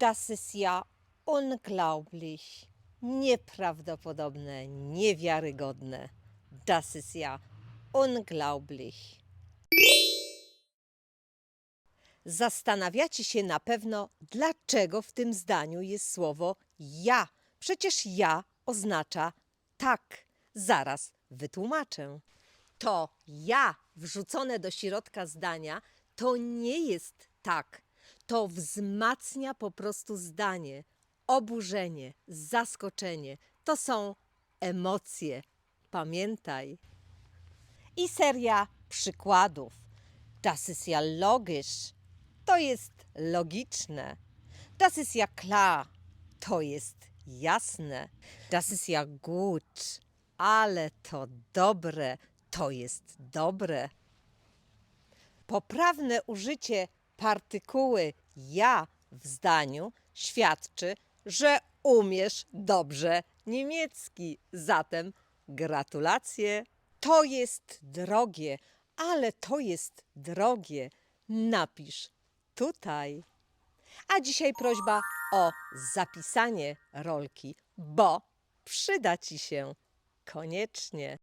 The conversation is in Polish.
Das ist ja unglaublich. Nieprawdopodobne, niewiarygodne. Das ist ja unglaublich. Zastanawiacie się na pewno, dlaczego w tym zdaniu jest słowo ja. Przecież ja oznacza tak. Zaraz wytłumaczę. To ja wrzucone do środka zdania to nie jest tak. To wzmacnia po prostu zdanie. Oburzenie, zaskoczenie to są emocje. Pamiętaj. I seria przykładów. Das ist ja logisch. To jest logiczne. Das ist ja klar. To jest jasne. Das ist ja gut. Ale to dobre. To jest dobre. Poprawne użycie partykuły ja w zdaniu świadczy, że umiesz dobrze niemiecki. Zatem gratulacje. To jest drogie, ale to jest drogie. Napisz tutaj. A dzisiaj prośba o zapisanie rolki, bo przyda ci się koniecznie.